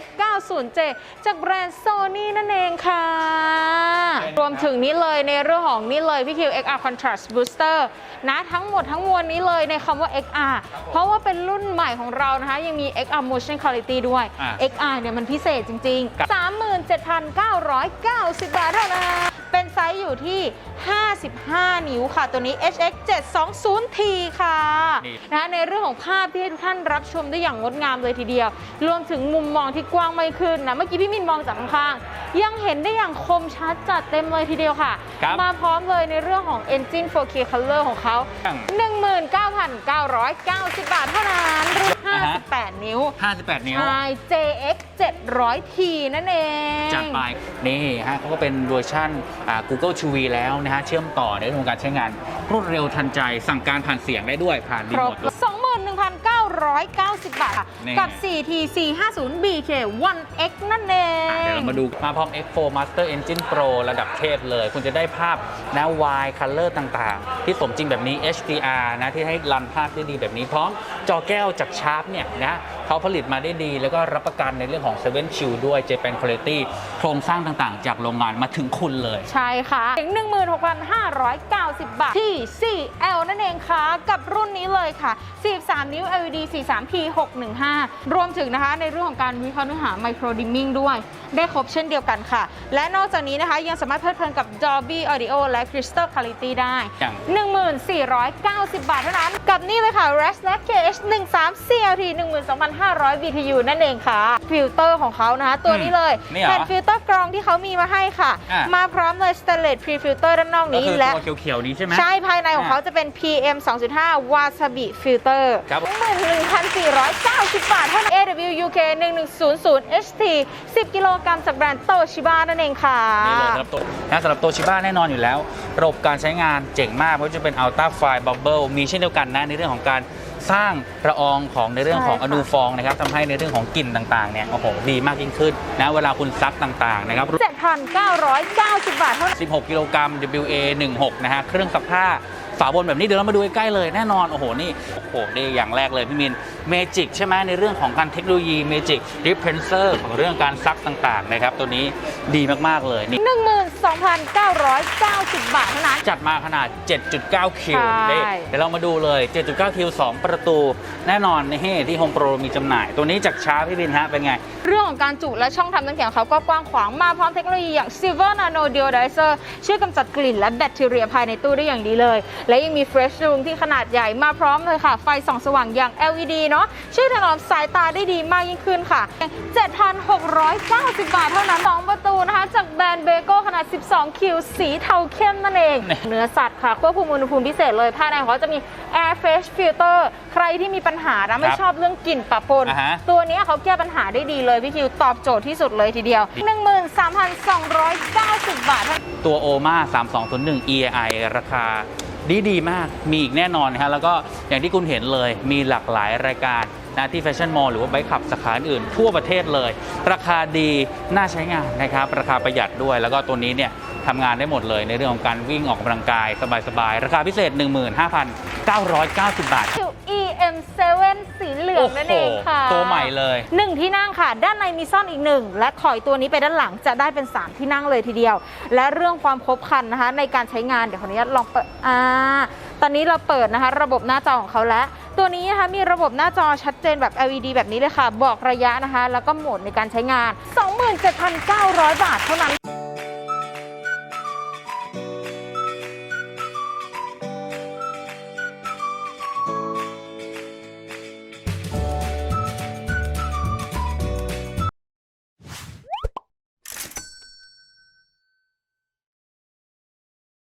X90J จากแบรนด์ Sony นั่นเองค่ะ รวมถึงนี้เลยในเรื่องของนี่เลยพี่คิว XR Contrast Booster นะทั้งหมดทั้งมวลนี้เลยในคำว่า XR เพราะว่าเป็นรุ่นใหม่ของเรานะคะยังมี XR Motion Quality ด้วยอะ XR เนี่ยมันพิเศษจริงครับๆ37,990 บาทเท่านั้น เป็นไซส์อยู่ที่ 55 นิ้วค่ะ ตัวนี้ HX 720T ค่ะนี่นะในเรื่องของภาพที่ให้ทุกท่านรับชมได้อย่างงดงามเลยทีเดียว รวมถึงมุมมองที่กว้างไม่ขึ้นนะ เมื่อกี้พี่มินมองจากข้างๆ ยังเห็นได้อย่างคมชัดจัดเต็มเลยทีเดียวค่ะครับมาพร้อมเลยในเรื่องของ Engine 4K Color ของเขา 19,990 บาทเท่านั้นรุ่นอ่าฮะ58 นิ้ว 58 นิ้ว ใช่ JX 700T นั่นเองจัดไปนี่ฮะเขาก็เป็นเวอร์ชันอ่า Google TV แล้วนะฮะเชื่อมต่อในเรื่องของการใช้งาน รวดเร็วทันใจสั่งการผ่านเสียงได้ด้วยผ่านรีโมท ด้วย21,990 บาทค่ะนี่ กับ 4T 450 BK 1X นั่นเอง อะเดี๋ยวเรามาดูมาพร้อม X4 Master Engine Pro ระดับเทพเลย คุณจะได้ภาพนะ wide color ต่างๆ ที่สมจริงแบบนี้ HDR นะที่ให้รันภาพได้ดีแบบนี้ พร้อมจอแก้วจากชาร์ปเนี่ยนะเขาผลิตมาได้ดี แล้วก็รับประกันในเรื่องของ7 Shield ด้วย Japan Quality โครงสร้างต่างๆ จากโรงงานมาถึงคุณเลย ใช่ค่ะถึง 16,590 บาทที่ 4L นั่นเองค่ะ กับรุ่นนี้เลยค่ะ43นิ้ว LED 43P 615 รวมถึงนะคะในเรื่องของการวิเคราะห์เนื้อหา Micro Dimming ด้วย ได้ครบเช่นเดียวกันค่ะ และนอกจากนี้นะคะยังสามารถเพลิดเพลินกับ Dolby Audio และ Crystal Quality ได้ อย่าง 1490 บาทเท่านั้น กับนี่เลยค่ะ r e s n a c KH13 CLT 12,500 BTU นั่นเองค่ะ ฟิลเตอร์ของเขานะคะตัวนี้เลยนี่เหรอแผ่นฟิลเตอร์กรองที่เขามีมาให้ค่ะ อะ มาพร้อมเลย Stainless Pre Filter ด้านนอกก็นี้คือและ ตัวเขียวๆนี้ใช่ไหม ใช่ภายในของเขาจะเป็น PM 2.5 Wasabi Filter ครับ1,490 บาทเท่านั้น AWUK 1100 HT 10 กิโลกรัมจากแบรนด์โตชิบานั่นเองค่ะ นี่เลยสำหรับตัวนะสำหรับตัวชิบ้าแน่นอนอยู่แล้ว ระบบการใช้งานเจ๋งมากเพราะจะเป็น Ultra Fine Bubble มีเช่นเดียวกันนะในเรื่องของการ สร้างละอองของในเรื่องของใช่อค่ะนูฟองนะครับทำให้ในเรื่องของกลิ่นต่างๆเนี่ยโอ้โหดีมากยิ่งขึ้นนะเวลาคุณซักต่างๆนะครับ 7,990 บาทเท่านั้น16 กิโลกรัม WA 16นะฮะเครื่องซักผ้าฝาบนแบบนี้เดี๋ยวเรามาดูใกล้ๆเลยแน่นอนโอ้โหนี่โอ้โหนี่อย่างแรกเลยพี่มินเมจิกใช่ไหมในเรื่องของการเทคโนโลยีเมจิกดิฟเพนเซอร์ของเรื่องการซักต่างๆนะครับตัวนี้ดีมากๆเลยนี่12,990 บาทเท่านั้นจัดมาขนาด 7.9 คิวใช่เดี๋ยวเรามาดูเลย 7.9 คิว 2ประตูแน่นอนนี่ที่ Home Pro มีจำหน่าย ตัวนี้จากช้าพี่บินฮะเป็นไง เรื่องของการจุและช่องทำน้ำแข็งเขาก็กว้างขวางมาพร้อมเทคโนโลยีอย่าง Silver Nano Deodoриzer ช่วยกำจัดกลิ่นและแบคทีเรียภายในตู้ได้อย่างดีเลย และยังมี Fresh Room ที่ขนาดใหญ่มาพร้อมเลยค่ะ ไฟส่องสว่างอย่าง LED เนาะช่วยถนอมสายตาได้ดีมากยิ่งขึ้นค่ะ 7,690 บาทเท่านั้น2ประตูนะคะ จากแบรนด์เบโก้ขนาด 12 คิว สีเทาเข้มนั่นเองนี่เนื้อสัตว์ค่ะควบคุมอุณหภูมิพิเศษเลย ภายในของเขาจะมี Air Fresh Filter ใครที่มีปัญหานะไม่ครับชอบเรื่องกลิ่นปะปน อ่าฮะตัวเนี้ยเขาแก้ปัญหาได้ดีเลยพี่คิวตอบโจทย์ที่สุดเลยทีเดียว 13,290 บาทเท่านั้น ตัวโอมา3201 EAI ราคาดีดีๆมากมีอีกแน่นอนนะฮะแล้วก็อย่างที่คุณเห็นเลยมีหลากหลายรายการนะที่แฟชั่นมอลล์หรือว่าไบค์ขับสาขาอื่นทั่วประเทศเลย ราคาดีน่าใช้งานนะครับราคาประหยัดด้วย แล้วก็ตัวนี้เนี่ยทำงานได้หมดเลยในเรื่องของการวิ่งออกกำลังกาย สบายๆ ราคาพิเศษ 15,990 บาท คิว EM7 สีเหลืองนั่นเองค่ะ ตัวใหม่เลยหนึ่งที่นั่งค่ะ ด้านในมีซ่อนอีกหนึ่งและถอยตัวนี้ไปด้านหลังจะได้เป็น 3 ที่นั่งเลยทีเดียว และเรื่องความครบครันนะคะ ในการใช้งานเดี๋ยวขออนุญาตลองเปิดอ่าตอนนี้เราเปิดนะคะ ระบบหน้าจอของเขาแล้วตัวนี้นะคะมีระบบหน้าจอชัดเจนแบบ LED แบบนี้เลยค่ะ บอกระยะนะคะ แล้วก็โหมดในการใช้งาน 27,900 บาทเท่านั้น